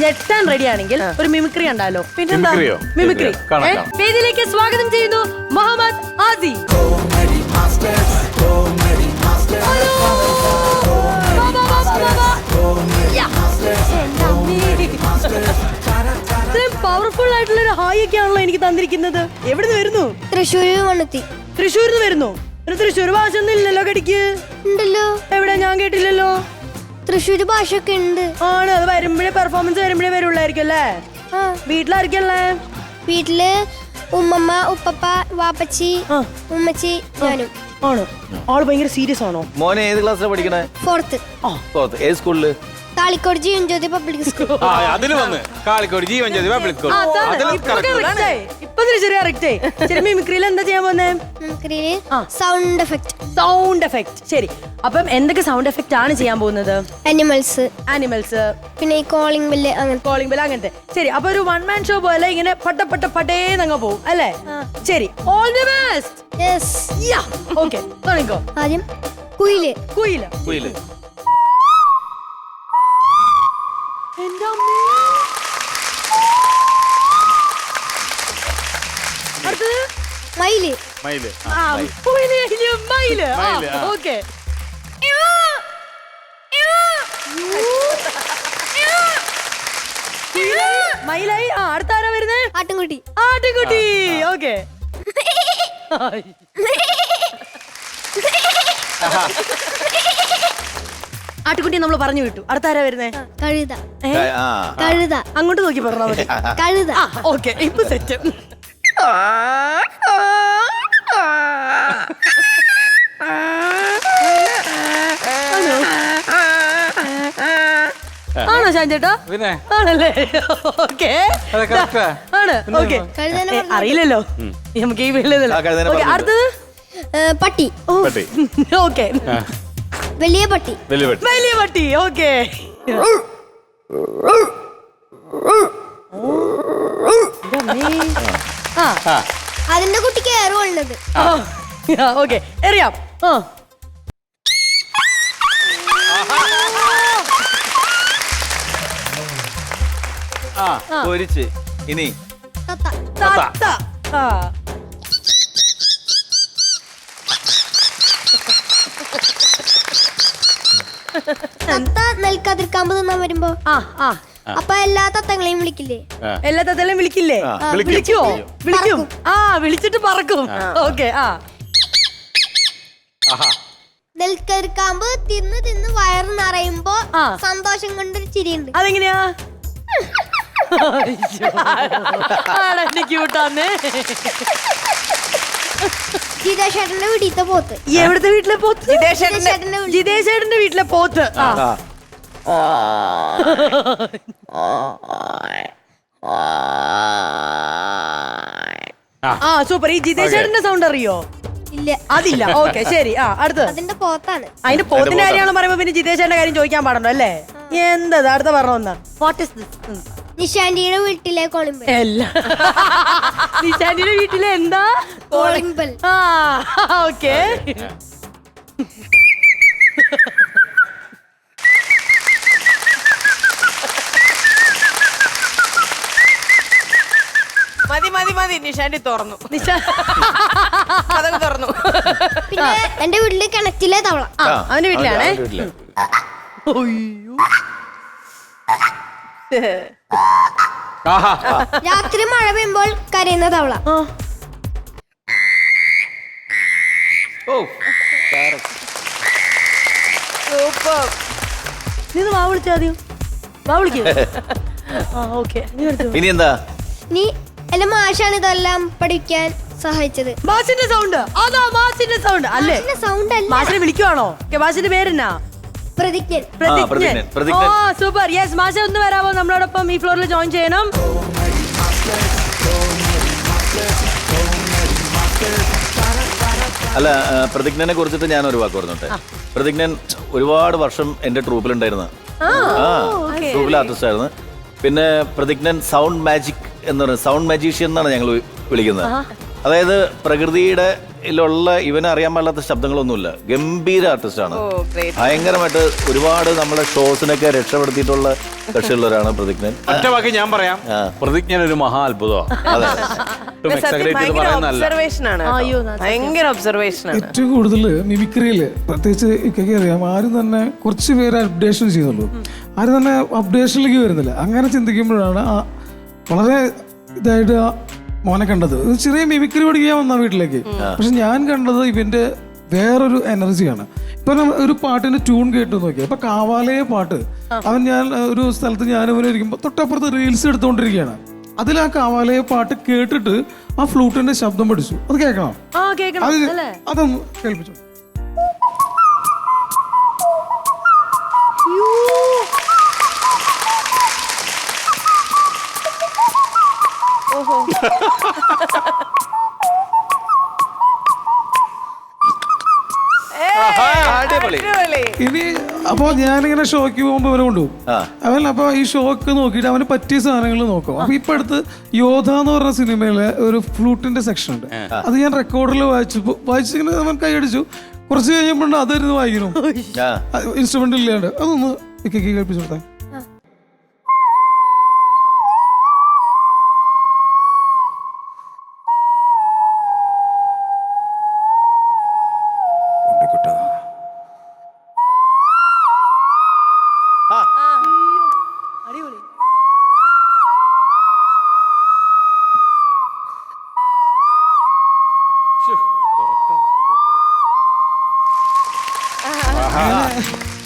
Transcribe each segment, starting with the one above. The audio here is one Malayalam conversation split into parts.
ഞെട്ടാൻ റെഡി ആണെങ്കിൽ ഒരു മിമിക്രി ഉണ്ടല്ലോ പിന്നെന്താ? മിമിക്രി കാണാം, ഏ? കാണാം. വേദിയിലേക്ക് സ്വാഗതം ചെയ്യുന്നു മുഹമ്മദ് ആദി ഹലോ. വാ, വാ, വാ, വാ, വാ. യാ. എന്റെ അമ്മേ. ഇത്രയും പവർഫുൾ ആയിട്ടുള്ള ഒരു ഹായ് ഒക്കെ ആണല്ലോ എനിക്ക് തന്നിരിക്കുന്നത് എവിടുന്ന് വരുന്നു തൃശ്ശൂരിൽ വന്നെത്തി തൃശ്ശൂരിൽ നിന്ന് വരുന്നു ഒരു തൃശ്ശൂർ ഭാഷ ഒന്നും ഇല്ലല്ലോ കടിക്ക് ഉണ്ടല്ലോ എവിടെ ഞാൻ കേട്ടില്ലല്ലോ തൃശ്ശൂര് ഭാഷയൊക്കെ ഉണ്ട്. ആണ് അത് വരുമ്പോഴേ പെർഫോമൻസ് വരുമ്പോഴേ വരുള്ളായിരിക്കും അല്ലേ? ആ. വീട്ടിലായിരിക്കല്ലേ വീട്ടിൽ ഉമ്മമ്മ ഉപ്പപ്പ വാപ്പച്ചി ഉമ്മച്ചി ഞാനും. ആണോ. ആൾ ഭയങ്കര സീരിയസ് ആണോ? മോനെ ഏത് ക്ലാസ്സിലാണ് പഠിക്കണേ? ഫോർത്ത് ഫോർത്ത് ഏത് സ്കൂളിൽ കാളിക്കോട് ജീവൻ ജ്യോതി പബ്ലിക് സ്കൂൾ ആ അതിന് വന്ന്. Kalikode Jeevan Jyothi public school correct ശരി മിമിക്രിയിൽ എന്താ ചെയ്യാൻ പോന്നേ. സൗണ്ട് എഫക്ട് സൗണ്ട് എഫക്റ്റ് ശരി. അപ്പം എന്തൊക്കെ സൗണ്ട് എഫക്റ്റ് ആണ് ചെയ്യാൻ പോകുന്നത്? അനിമൽസ് ആനിമൽസ് പിന്നെ ഈ കോളിംഗ് ബെല്ല് അങ്ങനെ കോളിംഗ് ബെൽ അങ്ങനത്തെ. ശരി അപ്പൊ ഒരു വൺ മാൻ ഷോ പോലെ ഇങ്ങനെ പട്ട പട്ട പട്ടേന്നങ്ങ് പോകും അല്ലേ? ശരി all the best yes yeah okay തുടങ്ങിക്കോ. ആദ്യം കുയിൽ. കുയില. കുയിൽ. മയിൽ. ആ കുയിൽ കഴിഞ്ഞ് മയിൽ. മയിൽ, ആ. ഓക്കെ. മയിലായി ആ അടുത്ത ആരാ വരുന്നേ? ആട്ടുംകുട്ടി. ആട്ടിൻകുട്ടി ഓക്കെ. ആട്ടുകുട്ടി നമ്മൾ പറഞ്ഞു വിട്ടു. അടുത്ത ആരാ വരുന്നേ? ആ, കഴുത. ഏ? ആ കഴുത. അങ്ങോട്ട് നോക്കി പറഞ്ഞാൽ മതി. കഴുത. ആ ഓക്കെ. ഇപ്പൊ സെറ്റ് ആണോ ഷാൻ ചേട്ടാ? പിന്നെ? ആണല്ലേ? ഓക്കെ. അത് correct ആ. ആണ്. ഓക്കെ. കഴുതേനെ പറഞ്ഞോ. അറിയില്ലല്ലോ. നമുക്ക് ഈ വീട്ടിലല്ലോ ആ, കഴുതേനെ ഓക്കെ പറഞ്ഞിട്ട്. അടുത്തത്? ഏ, പട്ടി. പട്ടി. ഓക്കെ. വലിയ പട്ടി. വലിയ പട്ടി. വലിയ പട്ടി ഓക്കെ. ആ. ആ. അതിന്റെ കുട്ടിക്ക് ഏറുള്ളത് ഓക്കെ. എറിയാം. ആ. ആ പൊരിച്ച്. ഇനി തത്ത. ആ. തത്ത നെൽക്കതിർക്കാമ്പ് തിന്നാൻ വരുമ്പോ? ആ ആ. അപ്പൊ എല്ലാ തത്തങ്ങളെയും വിളിക്കില്ലേ? ആ. എല്ലാ തത്തങ്ങളെയും വിളിക്കില്ലേ? ആ, വിളിക്കും. വിളിക്കുവോ? വിളിക്കും. ആ വിളിച്ചിട്ട് പറക്കും. ഓക്കെ ആ. ആഹാ. നെൽക്കതിർക്കാമ്പ് തിന്ന് തിന്ന് വയറ് നിറയുമ്പോ ആ. സന്തോഷം കൊണ്ടൊരു ചിരിയുണ്ട്. അതെങ്ങനെയാ? ആടെ ക്യൂട്ടാന്നേ ജിതേഷേട്ടന്റെ വീട്ടിലത്തെ പോത്ത്. എവിടുത്തെ വീട്ടിലെ പോത്ത്? ജിതേഷേട്ടന്റെ ജിതേഷേട്ടന്റെ വീട്ടിലെ പോത്ത്. ആ. ആ. സൂപ്പർ ഈ ജിതേഷേട്ടന്റെ സൗണ്ട് അറിയോ? ഇല്ല. അതില്ല. ഓക്കെ ശരി. ആ അടുത്ത് അതിന്റെ പോത്താണ്. അതിന്റെ പോത്തിന്റെ കാര്യമാണ് കാര്യമാണെന്ന് പറയുമ്പോ പിന്നെ ജിതേഷേട്ടന്റെ കാര്യം ചോദിക്കാൻ പാടണ്ടോ അല്ലേ? എന്താ? അടുത്ത പറഞ്ഞ വാട്ട് ഇസ് ദിസ് നിശാന്റിയുടെ വീട്ടിലെ കോളിംഗ് അല്ല നിശാന്റിയുടെ വീട്ടിലെ എന്താ? കോളിംഗ് ബെൽ ആ ഓക്കെ. മതി മതി മതി. നിഷാന്റി തുറന്നു. അതൊക്കെ തുറന്നു. പിന്നെ എന്റെ വീട്ടിൽ കിണറ്റിലെ തവള. ആ, അവന്റെ വീട്ടിലാണേ. അയ്യോ. രാത്രി മഴ പെയ്യുമ്പോൾ കരയുന്ന തവള. നീ വാ വിളിച്ചാ ആദ്യം. വാ വിളിക്കൂ. ആ ഓക്കെ. നീ എടുത്തു ഇനി എന്താ നീ എന്റെ മാഷാണ് ഇതെല്ലാം പഠിക്കാൻ സഹായിച്ചത്. മാസിന്റെ സൗണ്ട് അതാ മാസിന്റെ സൗണ്ട് അല്ലേ? സൗണ്ട് അല്ല. മാസിനെ വിളിക്കുവാണോ? ഓക്കേ, മാഷിന്റെ പേരെന്നാ? പ്രതിജ്ഞൻ. പ്രതിജ്ഞൻ പ്രതിജ്ഞൻ, പ്രതിജ്ഞൻ. ഓ സൂപ്പർ. യെസ് മാഷ ഒന്ന് വരാമോ നമ്മളോടൊപ്പം ഈ ഫ്ലോറിൽ ജോയിൻ ചെയ്യണം. അല്ല ആ, പ്രതിജ്ഞനെ കുറിച്ചിട്ട് ഞാൻ ഒരു വാക്ക് പറഞ്ഞോട്ടെ. പ്രതിജ്ഞൻ ഒരുപാട് വർഷം എന്റെ ട്രൂപ്പിലുണ്ടായിരുന്നു. ആ ട്രൂപ്പിൽ ആർട്ടിസ്റ്റ് ആയിരുന്നു. പിന്നെ പ്രതിജ്ഞൻ സൗണ്ട് മാജിക് എന്ന് പറയുന്നത് സൗണ്ട് മാജീഷ്യൻ എന്നാണ് ഞങ്ങൾ വിളിക്കുന്നത്. അതായത് പ്രകൃതിയുടെ ഇതിലുള്ള ഇവനെ അറിയാൻ പാടില്ലാത്ത ശബ്ദങ്ങളൊന്നുമില്ല. ഗംഭീര ആർട്ടിസ്റ്റാണ് ഭയങ്കരമായിട്ട് ഒരുപാട് നമ്മളെ ഷോസിനൊക്കെ രക്ഷപ്പെടുത്തിയിട്ടുള്ള കക്ഷിയുള്ളവരാണ് പ്രതിജ്ഞൻ. ഒറ്റ വാക്ക് ഞാൻ പറയാം. പ്രതിജ്ഞൻ ഒരു മഹാ അത്ഭുതമാണ് ഏറ്റവും കൂടുതൽ മിമിക്രിയിൽ പ്രത്യേകിച്ച് ഇക്കൊക്കെ അറിയാം ആരും തന്നെ കുറച്ച് പേര് അപ്ഡേഷൻ ചെയ്യുന്നുള്ളൂ. ആരും തന്നെ അപ്ഡേഷനിലേക്ക് വരുന്നില്ല. അങ്ങനെ ചിന്തിക്കുമ്പോഴാണ് വളരെ ഇതായിട്ട് മോനെ കണ്ടത്. ചെറിയ മിമിക്രി പഠിക്കാൻ വന്ന വീട്ടിലേക്ക്. പക്ഷെ ഞാൻ കണ്ടത് ഇവന്റെ വേറൊരു എനർജിയാണ് ഇപ്പൊ ഒരു പാട്ടിന്റെ ട്യൂൺ കേട്ട് നോക്കി അപ്പൊ കാവാലയെ പാട്ട്. അവൻ ഞാൻ ഒരു സ്ഥലത്ത് ഞാൻ ഇവനെ ഇരിക്കുമ്പോൾ തൊട്ടപ്പുറത്ത് റീൽസ് എടുത്തുകൊണ്ടിരിക്കുകയാണ് അതിൽ ആ കാവാലയെ പാട്ട് കേട്ടിട്ട് ആ ഫ്ലൂട്ടിന്റെ ശബ്ദം പഠിച്ചു. അത് കേൾക്കണം. അത് അതൊന്ന് കേൾപ്പിച്ചു. ഇനി അപ്പൊ ഞാനിങ്ങനെ ഷോക്ക് പോകുമ്പോ അവനെ കൊണ്ടുപോകും. അവൻ അപ്പൊ ഈ ഷോക്ക് നോക്കിയിട്ട് അവന് പറ്റിയ സാധനങ്ങൾ നോക്കും. അപ്പൊ ഇപ്പൊ അടുത്ത് യോധ എന്ന് പറഞ്ഞ സിനിമയിലെ ഒരു ഫ്ലൂട്ടിന്റെ സെക്ഷൻ ഉണ്ട്. അത് ഞാൻ റെക്കോർഡിൽ വായിച്ചു. വായിച്ചിങ്ങനെ അവൻ കൈയടിച്ചു കുറച്ച് കഴിയുമ്പോണ്ട് അതായിരുന്നു വായിക്കണം ഇൻസ്ട്രുമെന്റ് ഇല്ലാണ്ട്. അതൊന്ന് കേൾപ്പിച്ചു കൊടുത്താൽ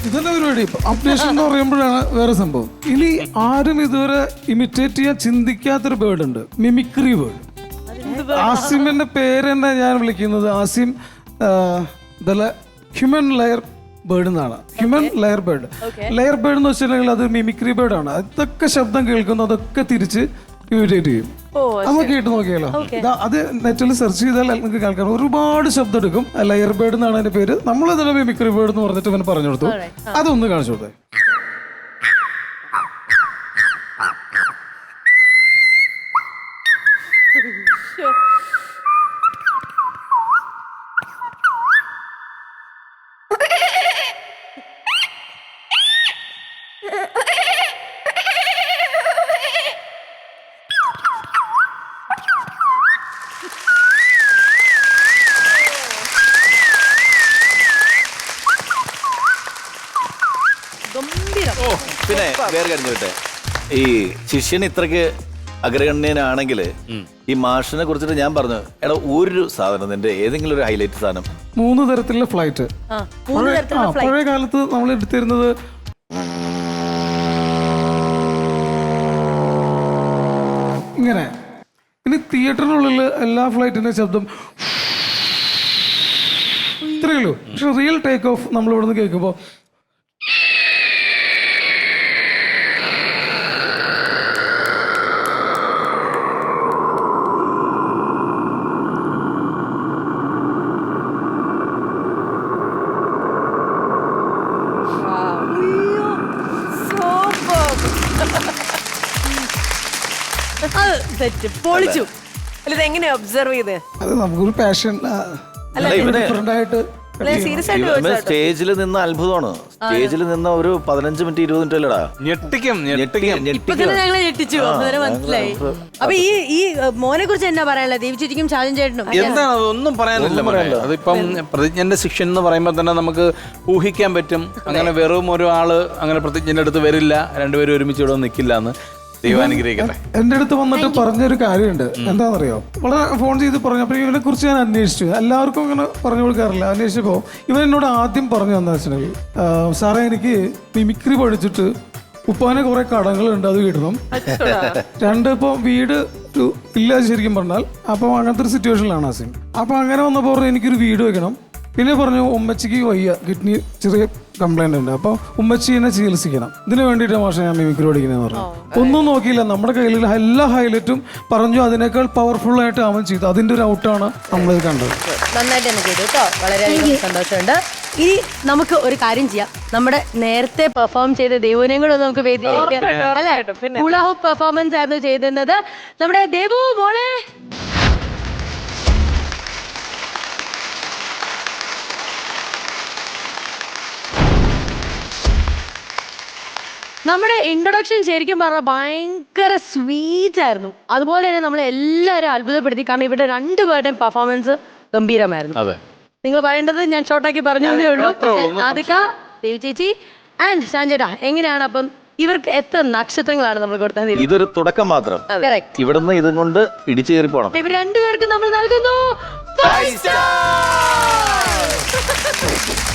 ഇതന്നെ പരിപാടി? അപ്ഡേഷൻ എന്ന് പറയുമ്പോഴാണ് വേറെ സംഭവം. ഇനി ആരും ഇതുവരെ ഇമിറ്റേറ്റ് ചെയ്യാൻ ചിന്തിക്കാത്തൊരു ബേർഡ് ഉണ്ട്. മിമിക്രി ബേർഡ് ആസിമിന്റെ പേര് തന്നെ ഞാൻ വിളിക്കുന്നത്. ആസിം ഹ്യൂമൻ ലെയർ ബേർഡ് എന്നാണ്. Human lyre bird lyre bird എന്ന് വെച്ചിട്ടുണ്ടെങ്കിൽ അത് മിമിക്രി ബേർഡ് ആണ്. അതൊക്കെ ശബ്ദം കേൾക്കുന്നു അതൊക്കെ തിരിച്ച് ഇമിറ്റേറ്റ് ചെയ്യും. നമുക്ക് കേട്ട് നോക്കിയാലോ? അത് നെറ്റിൽ സെർച്ച് ചെയ്താൽ നിങ്ങൾക്ക് കേൾക്കാം. ഒരുപാട് ശബ്ദം എടുക്കും. ലയർ ബേർഡ് എന്നാണ് അതിന്റെ പേര്. നമ്മൾ ഇതിനെ മിക്രി ബേർഡ് എന്ന് പറഞ്ഞിട്ട് പറഞ്ഞു കൊടുത്തു. അതൊന്ന് കാണിച്ചു കൊടുത്തേ ഗംഭീരം പിന്നെ വേറെ കാര്യം ചോട്ടെ ഈ ശിഷ്യൻ ഇത്രക്ക് അഗ്രഗണ്യനാണെങ്കിൽ ഈ മാഷിനെ കുറിച്ചിട്ട് ഞാൻ പറഞ്ഞു എടാ ഒരു സാധനം നിന്റെ ഏതെങ്കിലും ഒരു ഹൈലൈറ്റ് സാധനം. മൂന്ന് തരത്തിലുള്ള ഫ്ലൈറ്റ് ആ മൂന്ന് പഴയ- ആ, തരത്തിലുള്ള ഫ്ലൈറ്റ് പഴയ കാലത്ത് നമ്മൾ എടുത്തിരുന്നത് ഇങ്ങനെ. ഇനി തിയേറ്ററിനുള്ളിൽ എല്ലാ ഫ്ലൈറ്റിന്റെ ശബ്ദം ഇത്രയേ ഉള്ളൂ. പക്ഷെ റിയൽ ടേക്ക് ഓഫ് നമ്മൾ ഇവിടെ നിന്ന് കേൾക്കുമ്പോൾ അത് തെറ്റ് പൊളിച്ചു. അല്ല ഇത് എങ്ങനെയാ ഒബ്സർവ് ചെയ്ത്? അത് നമുക്കൊരു പാഷൻ ഡിഫറെന്റ് ആയിട്ട് അല്ല സീരിയസ് ആയിട്ട് ഇവൻ സ്റ്റേജിൽ നിന്ന് അത്ഭുതമാണ്. സ്റ്റേജിൽ നിന്ന് ഒരു പതിനഞ്ച് മിനിറ്റ് ഇരുപത് മിനിറ്റ് അല്ലടാ? ഞെട്ടിക്കും ഞെട്ടിച്ചു. അപ്പൊ മനസ്സിലായി. അപ്പൊ ഈ ഈ മോനെ കുറിച്ച് എന്നാ പറയാനുള്ളത്? ദേവി ചേച്ചിക്കും ചാലൻ ചേട്ടനും. എന്താണ്? അതൊന്നും ഒന്നും പറയാനില്ല. അതിപ്പം പ്രതിജ്ഞന്റെ ശിക്ഷൻ എന്ന് പറയുമ്പോൾ തന്നെ നമുക്ക് ഊഹിക്കാൻ പറ്റും. അങ്ങനെ വെറും ഒരാൾ അങ്ങനെ പ്രതിജ്ഞന്റെ അടുത്ത് വരില്ല. രണ്ടുപേരും ഒരുമിച്ച് ഇവിടെ നിൽക്കില്ല എന്ന്. ദൈവം അനുഗ്രഹിക്കട്ടെ. എന്റെ അടുത്ത് വന്നിട്ട് പറഞ്ഞൊരു കാര്യമുണ്ട്. എന്താണെന്നറിയോ? വളരെ ഫോൺ ചെയ്ത് പറഞ്ഞപ്പോൾ ഇവനെ കുറിച്ച് ഞാൻ അന്വേഷിച്ചു. എല്ലാവർക്കും ഇങ്ങനെ പറഞ്ഞു കൊടുക്കാറില്ല. അന്വേഷിച്ചപ്പോൾ ഇവൻ എന്നോട് ആദ്യം പറഞ്ഞു എന്താ വെച്ചിട്ടുണ്ടെങ്കിൽ സാറേ എനിക്ക് മിമിക്രി പഠിച്ചിട്ട് ഉപ്പാനെ കുറെ കടങ്ങളുണ്ട് അത് വീടണം രണ്ട് ഇപ്പോൾ വീട് ഇല്ല ശരിക്കും പറഞ്ഞാൽ അപ്പം അങ്ങനത്തെ ഒരു സിറ്റുവേഷനിലാണ് ആസിം അപ്പം അങ്ങനെ വന്നപ്പോൾ എനിക്കൊരു വീട് വെക്കണം. പിന്നെ പറഞ്ഞു ഉമ്മച്ചിക്ക് വയ്യ കിഡ്നി ചെറിയ കംപ്ലൈന്റ് ഉണ്ട്. അപ്പോൾ ഉമ്മച്ചീനെ ചികിത്സിക്കണം. ഇതിന് വേണ്ടിയിട്ട് മാഷെ ഞാൻ മിമിക്രി പഠിക്കുന്നതെന്ന് പറഞ്ഞു. ഒന്നും നോക്കിയില്ല. നമ്മുടെ കയ്യിലുള്ള എല്ലാ ഹൈലൈറ്റും പറഞ്ഞു അതിനേക്കാൾ പവർഫുൾ ആയിട്ട് അവൻ ചെയ്തു. അതിന്റെ ഒരു ഔട്ടാണ് നമ്മളിത് കണ്ടത്. നന്നായിട്ട് തന്നെ ചെയ്തു കേട്ടോ. വളരെ സന്തോഷമുണ്ട്. ഇനി നമുക്ക് ഒരു കാര്യം ചെയ്യാം. നമ്മുടെ നേരത്തെ പെർഫോം ചെയ്ത ദേവുവിനെയും കൂടെ നമുക്ക് വേദിയിലേക്ക് പെർഫോമൻസ് ആയിരുന്നു ചെയ്തിരുന്നത്. നമ്മുടെ ദേവു മോളെ നമ്മുടെ ഇൻട്രൊഡക്ഷൻ ശരിക്കും പറഞ്ഞാൽ ഭയങ്കര സ്വീറ്റ് ആയിരുന്നു. അതുപോലെ തന്നെ നമ്മളെ എല്ലാവരും അത്ഭുതപ്പെടുത്തി. കാരണം ഇവിടെ രണ്ടുപേരുടെയും പെർഫോമൻസ് ഗംഭീരമായിരുന്നു. നിങ്ങൾ പറയേണ്ടത് ഞാൻ ഷോർട്ടാക്കി പറഞ്ഞതേ ഉള്ളൂ. ആദിക ദേവി ചേച്ചി ആൻഡ് സാഞ്ചേട്ടാ എങ്ങനെയാണ് അപ്പം ഇവർക്ക് എത്ര നക്ഷത്രങ്ങളാണ് നമ്മൾ കൊടുത്തത് ഇതൊരു തുടക്കം മാത്രം. ഇവിടുന്ന് ഇതും കൊണ്ട് ഇടിച്ചു കയറി പോണം. ഇവർ രണ്ടുപേർക്കും നമ്മൾ നൽകുന്നു.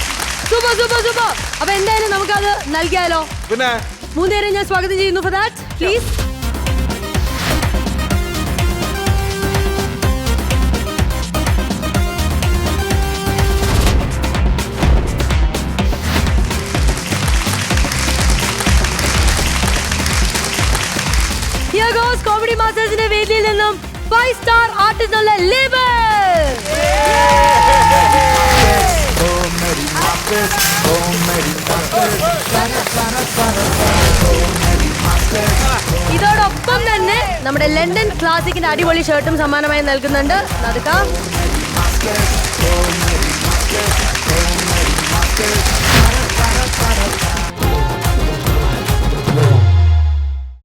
Super super super. അപ്പൊ എന്തായാലും നമുക്കത് നൽകിയാലോ? പിന്നെ? മൂന്നുപേരെ ഞാൻ സ്വാഗതം ചെയ്യുന്നു ഫോർ ദാറ്റ് പ്ലീസ് കോമഡി മാസ്റ്റേഴ്സിന്റെ വേദിയിൽ നിന്നും five star artist masters, oh masters, para para para oh masters. ഇതോടൊപ്പം തന്നെ നമ്മുടെ ലണ്ടൻ ക്ലാസിക്കിന്റെ അടിപൊളി ഷർട്ടും സമ്മാനമായി നൽകുന്നുണ്ട് നടക്കാം